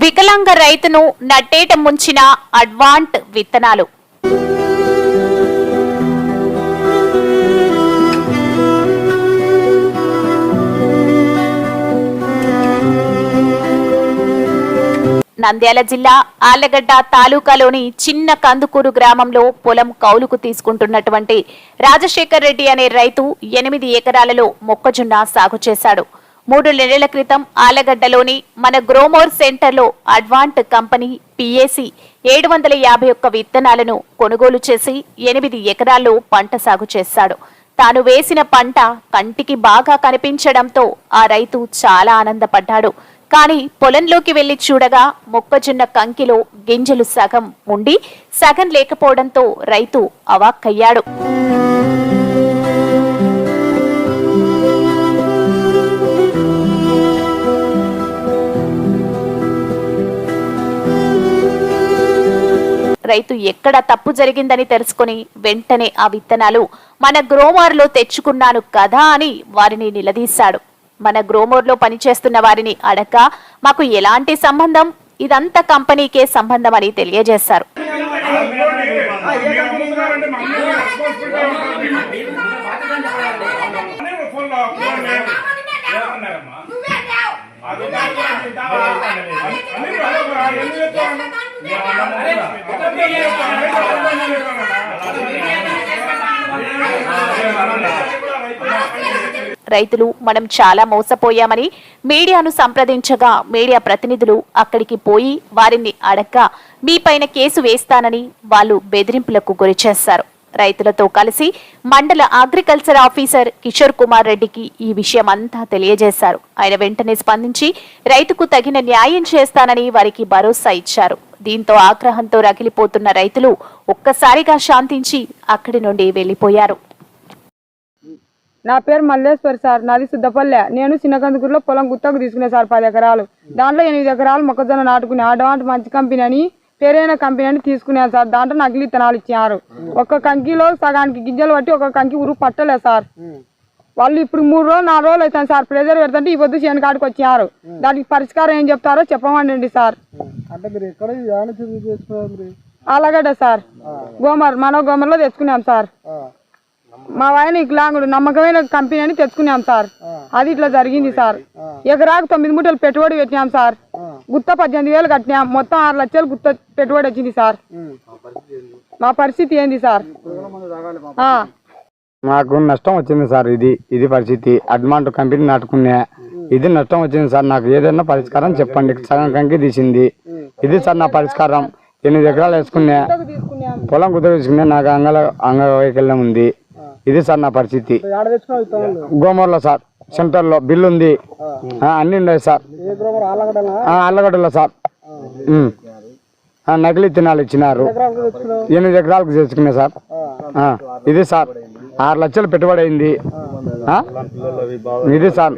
వికలాంగ రైతును నట్టేట ముంచిన అడ్వాంట్ విత్తనాలు. నంద్యాల జిల్లా ఆళ్ళగడ్డ తాలూకాలోని చిన్న కందుకూరు గ్రామంలో పొలం కౌలుకు తీసుకుంటున్నటువంటి రాజశేఖర్ రెడ్డి అనే రైతు ఎనిమిది ఎకరాలలో మొక్కజొన్న సాగు చేశాడు. మూడు నెలల క్రితం ఆలగడ్డలోని మన గ్రోమోర్ సెంటర్లో అడ్వాంట్ కంపెనీ పిఏసి ఏడు వందల యాభై ఒక్క విత్తనాలను కొనుగోలు చేసి ఎనిమిది ఎకరాల్లో పంట సాగు చేశాడు తాను వేసిన పంట కంటికి బాగా కనిపించడంతో ఆ రైతు చాలా ఆనందపడ్డాడు. కానీ పొలంలోకి వెళ్ళి చూడగా మొక్కజొన్న కంకిలో గింజలు సగం ఉండి సగం లేకపోవడంతో రైతు అవాక్కయ్యాడు. రైతు ఎక్కడ తప్పు జరిగిందని తెలుసుకుని వెంటనే ఆ విత్తనాలు మన గ్రోమార్లో తెచ్చుకున్నాను కదా అని వారిని నిలదీశాడు. మన గ్రోమోర్లో పనిచేస్తున్న వారిని అడక మాకు ఎలాంటి సంబంధం? ఇదంతా కంపెనీకే సంబంధం అని తెలియజేశారు. రైతులు మనం చాలా మోసపోయామని మీడియాను సంప్రదించగా మీడియా ప్రతినిధులు అక్కడికి పోయి వారిని అడక్క మీపైన కేసు వేస్తానని వాళ్ళు బెదిరింపులకు గురిచేశారు రైతులతో కలిసి మండల అగ్రికల్చర్ ఆఫీసర్ కిషోర్ కుమార్ రెడ్డికి ఈ విషయం అంతా తెలియజేశారు. ఆయన వెంటనే స్పందించి రైతుకు తగిన న్యాయం చేస్తానని వారికి భరోసా ఇచ్చారు. దీంతో ఆగ్రహంతో రగిలిపోతున్న రైతులు ఒక్కసారిగా శాంతించి అక్కడి నుండి వెళ్ళిపోయారు నా పేరు మల్లేశ్వరి సార్. నాది సిద్ధపల్లె నేను చిన్నకందుకూరులో పొలం గుత్తకు తీసుకునే సార్ పది ఎకరాలు. దాంట్లో ఎనిమిది ఎకరాలు మొక్కజొన్న నాటుకుని అడ్వాంట్ మంచి కంపెనీ అని పేరైన కంపెనీ అని తీసుకున్నాను సార్. దాంట్లో నకిలీ విత్తనాలు ఇచ్చారు. ఒక్క కంకిలో సగానికి గింజలు పట్టి ఒక కంకి ఉరుగు పట్టలేదు సార్. వాళ్ళు ఇప్పుడు మూడు రోజులు నాలుగు రోజులు అవుతాను సార్. ప్రెజర్ పెడుతుంటే ఈ పొద్దు చేను కాడికి వచ్చారు. దానికి పరిష్కారం ఏం చెప్తారో చెప్పమండి సార్. అలాగట సార్. గోమర్ మనో గోమర్లో తెచ్చుకున్నాం సార్. మా ఆయన ఇట్లాంగుడు నమ్మకమైన కంపెనీ అని తెచ్చుకున్నాం సార్. అది ఇట్లా జరిగింది సార్. ఎకరాకు తొమ్మిది మూటలు పెట్టుబడి పెట్టినాం సార్. గుత్త పద్దెనిమిది వేలు కట్టినాం మొత్తం ఆరు లక్షలు గుత్త పెట్టుబడి వచ్చింది సార్. మా పరిస్థితి ఏంది? సార్. మాకు నష్టం వచ్చింది సార్ ఇది ఇది పరిస్థితి. అడ్వాంట్ కంపెనీ నాటుకునే ఇది నష్టం వచ్చింది సార్. నాకు ఏదైనా పరిష్కారం చెప్పండి. సగం కంకి తీసింది ఇది సార్ నా పరిష్కారం. ఎనిమిది ఎకరాలు వేసుకునే తీసుకున్నాం. పొలం కుదురు తీసుకునే నాకు అంగ అంగవైకల్యం ఉంది. ఇది సార్ నా పరిస్థితి. గోమూర్లో సార్. సెంటర్లో బిల్లు ఉంది. అన్నీ ఉన్నాయి సార్. అల్లగడ్డలో సార్. నకిలీ తినాలు ఇచ్చినారు. ఎనిమిది ఎకరాలకు చేసుకునే సార్. ఇది సార్. ఆరు లక్షలు పెట్టుబడి అయింది? ఇది సార్.